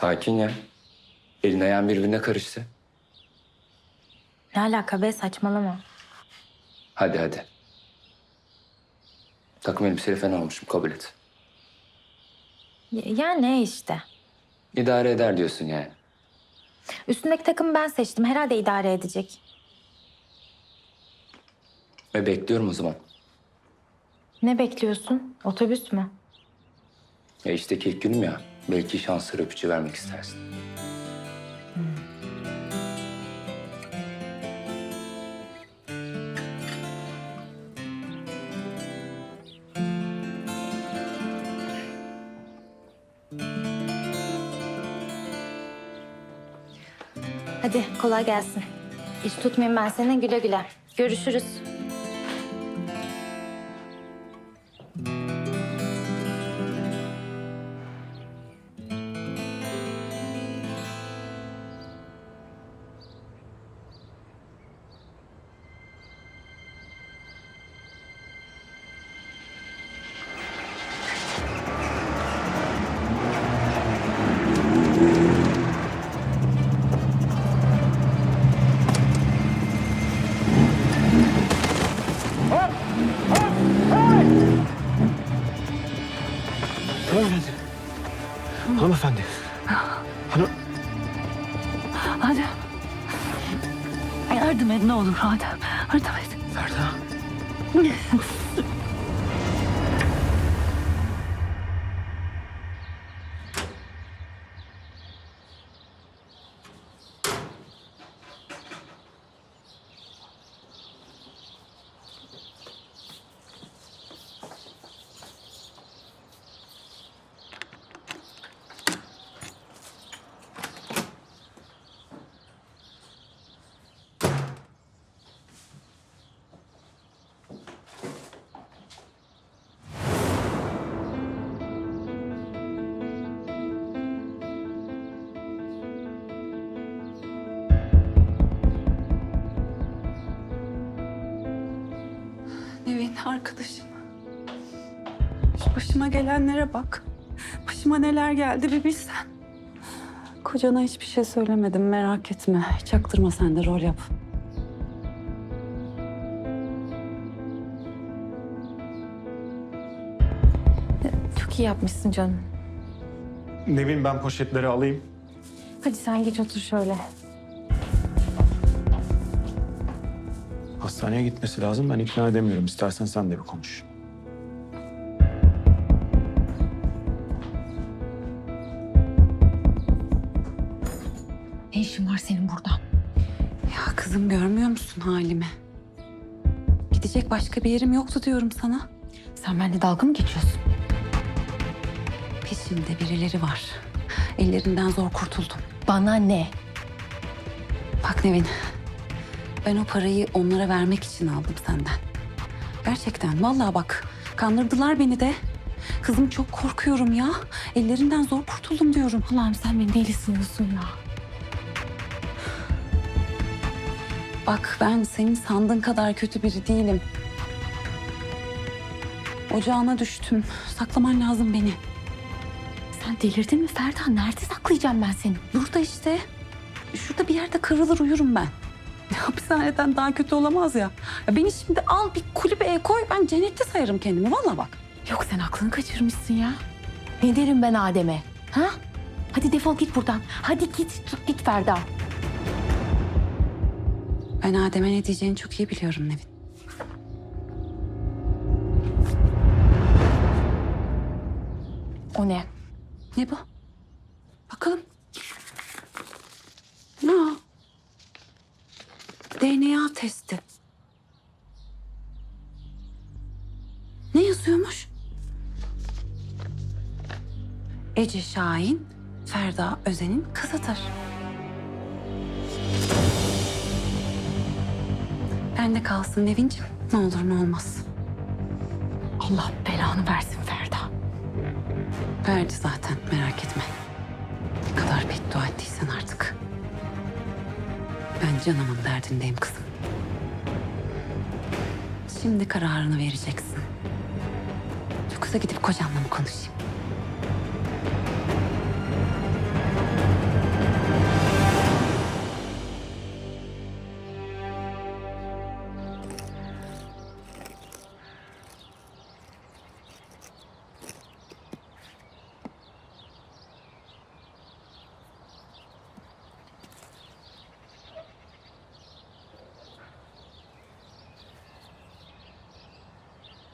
Sakin ya. Elin ayağın birbirine karıştı. Ne alaka be saçmalama. Hadi hadi. Takım elbiseyle fena olmuşum kabul et. Ya, ya ne işte. İdare eder diyorsun yani. Üstündeki takımı ben seçtim. Herhalde idare edecek. Ve bekliyorum o zaman. Ne bekliyorsun? Otobüs mü? Ya işte ilk günüm ya. Belki şansları öpücü vermek istersin. Hadi kolay gelsin. İş tutmayayım ben seni güle güle. Görüşürüz. Hadi. Yardım et ne olur hadi. Yardım et. Ferda. Nevin arkadaşım. Şu başıma gelenlere bak. Başıma neler geldi bir bilsen. Kocana hiçbir şey söylemedim merak etme. Çaktırma sen de rol yap. Çok iyi yapmışsın canım. Nevin ben poşetleri alayım. Hadi sen geç otur şöyle. Hastaneye gitmesi lazım. Ben ikna edemiyorum. İstersen sen de bir konuş. Ne işin var senin burada? Ya kızım görmüyor musun halimi? Gidecek başka bir yerim yoktu diyorum sana. Sen benimle dalga mı geçiyorsun? Peşimde birileri var. Ellerinden zor kurtuldum. Bana ne? Bak Nevin, ben o parayı onlara vermek için aldım senden. Gerçekten, vallahi bak, kandırdılar beni de. Kızım çok korkuyorum ya. Ellerinden zor kurtuldum diyorum. Allah'ım sen beni deli sınıyorsun ya. Bak ben senin sandığın kadar kötü biri değilim. Ocağına düştüm. Saklaman lazım beni. Sen delirdin mi Ferda? Nerede saklayacağım ben seni? Burada işte. Şurada bir yerde kırılır uyurum ben. Hapishaneden daha kötü olamaz ya. ya. Beni şimdi al bir kulübeye koy. Ben cennette sayarım kendimi. Vallahi bak. Yok sen aklını kaçırmışsın ya. Ne derim ben Adem'e? Ha? Hadi defol git buradan. Hadi git, git Ferda. Ben Adem'e ne diyeceğini çok iyi biliyorum Nevin. O ne? Ne bu? Bakalım. Ne o? DNA testi. Ne yazıyormuş? Ece Şahin, Ferda Özen'in kızıdır. Bende kalsın Nevin'cim. Ne olur ne olmaz. Allah belanı versin Ferda. Verdi zaten merak etme. Ne kadar beddua ettiysen artık. Ben canımın derdindeyim kızım. Şimdi kararını vereceksin. Yoksa gidip kocanla mı konuşayım?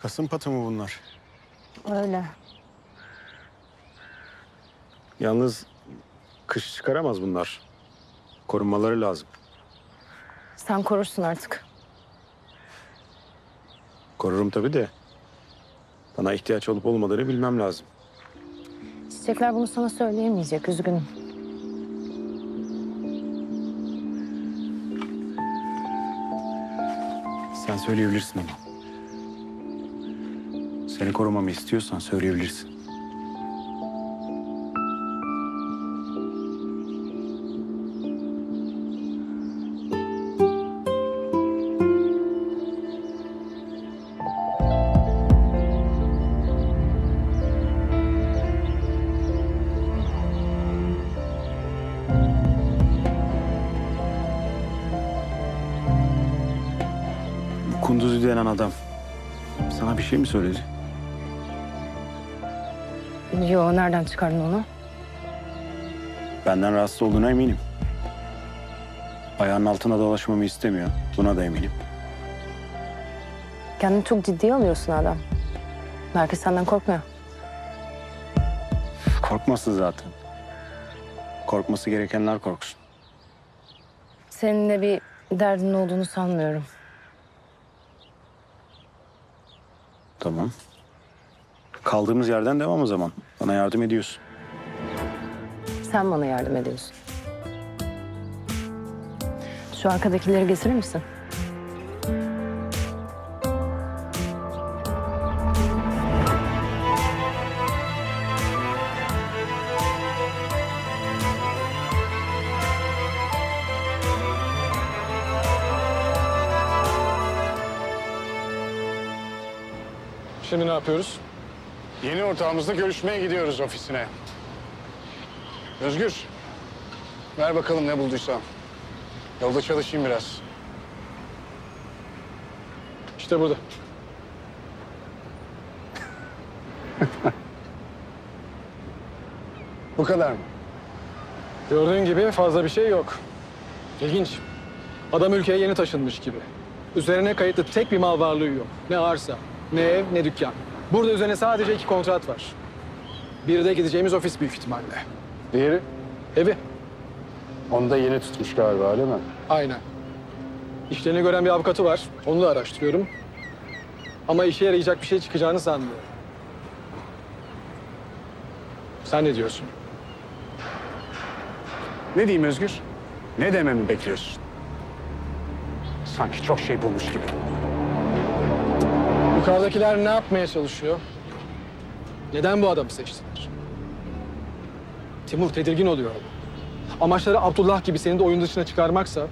Kasım patı mı bunlar? Öyle. Yalnız kış çıkaramaz bunlar. Korunmaları lazım. Sen korursun artık. Korurum tabii de. Bana ihtiyaç olup olmadığını bilmem lazım. Çiçekler bunu sana söyleyemeyecek. Üzgünüm. Sen söyleyebilirsin ama. Seni korumamı istiyorsan söyleyebilirsin. Bu Kunduzi denen adam sana bir şey mi söyledi? Yo nereden çıkardın onu? Benden rahatsız olduğuna eminim. Ayağının altına dolaşmamı istemiyor. Buna da eminim. Kendini çok ciddiye alıyorsun adam. Herkes senden korkmuyor. Korkmasın zaten. Korkması gerekenler korksun. Seninle bir derdin olduğunu sanmıyorum. Tamam. Kaldığımız yerden devam o zaman. Bana yardım ediyorsun. Sen bana yardım ediyorsun. Şu arkadakileri getirir misin? Şimdi ne yapıyoruz? Yeni ortağımızla görüşmeye gidiyoruz ofisine. Özgür, ver bakalım ne bulduysan. Yolda çalışayım biraz. İşte burada. Bu kadar mı? Gördüğün gibi fazla bir şey yok. İlginç. Adam ülkeye yeni taşınmış gibi. Üzerine kayıtlı tek bir mal varlığı yok. Ne arsa, ne ev, ne dükkan. Burada üzerine sadece iki kontrat var. Biri de gideceğimiz ofis büyük ihtimalle. Diğeri? Evi. Onu da yeni tutmuş galiba öyle mi? Aynen. İşlerini gören bir avukatı var. Onu da araştırıyorum. Ama işe yarayacak bir şey çıkacağını sanmıyorum. Sen ne diyorsun? Ne diyeyim Özgür? Ne dememi bekliyorsun? Sanki çok şey bulmuş gibi. Yukarıdakiler ne yapmaya çalışıyor? Neden bu adamı seçtiler? Timur tedirgin oluyor. Amaçları Abdullah gibi seni de oyun dışına çıkarmaksa